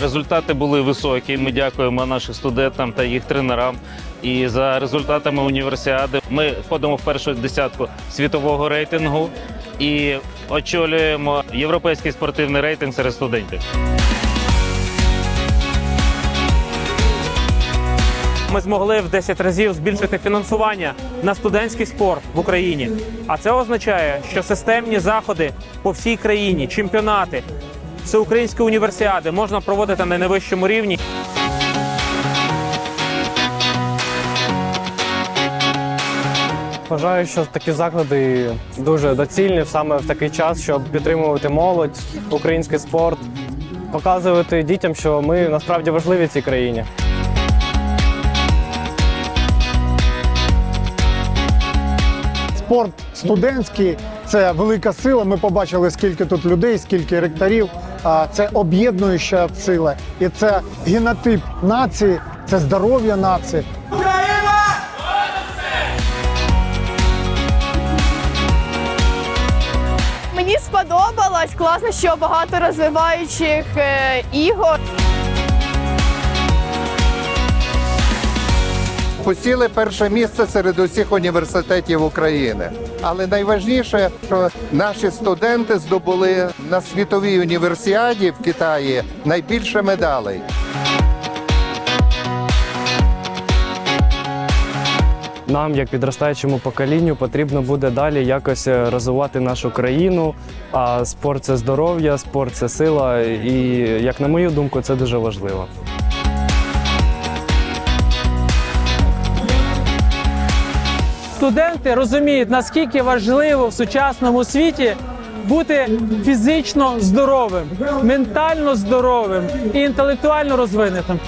Результати були високі. Ми дякуємо нашим студентам та їх тренерам. І за результатами універсіади ми входимо в першу десятку світового рейтингу і очолюємо європейський спортивний рейтинг серед студентів. Ми змогли в 10 разів збільшити фінансування на студентський спорт в Україні. А це означає, що системні заходи по всій країні, чемпіонати, всеукраїнські універсіади можна проводити на найвищому рівні. Вважаю, що такі заклади дуже доцільні саме в такий час, щоб підтримувати молодь, український спорт, показувати дітям, що ми насправді важливі в цій країні. Спорт студентський це велика сила. Ми побачили, скільки тут людей, скільки ректорів. Це об'єднуюча сила, і це генотип нації, це здоров'я нації. Мені сподобалось класно, що багато розвиваючих е, ігор. Посіли перше місце серед усіх університетів України. Але найважніше, що наші студенти здобули на світовій універсіаді в Китаї найбільше медалей. Нам, як підростаючому поколінню, потрібно буде далі якось е, розвивати нашу країну. А спорт це здоров'я, спорт це сила. І, як на мою думку, це дуже важливо. Студенти розуміють, наскільки важливо в сучасному світі бути фізично здоровим, ментально здоровим і інтелектуально розвинутим.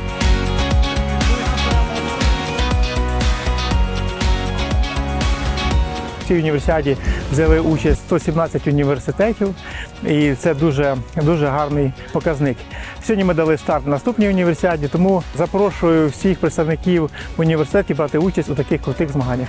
Цій універсіаді взяли участь 117 університетів, і це дуже, дуже гарний показник. Сьогодні ми дали старт наступній універсіаді, тому запрошую всіх представників університетів брати участь у таких крутих змаганнях.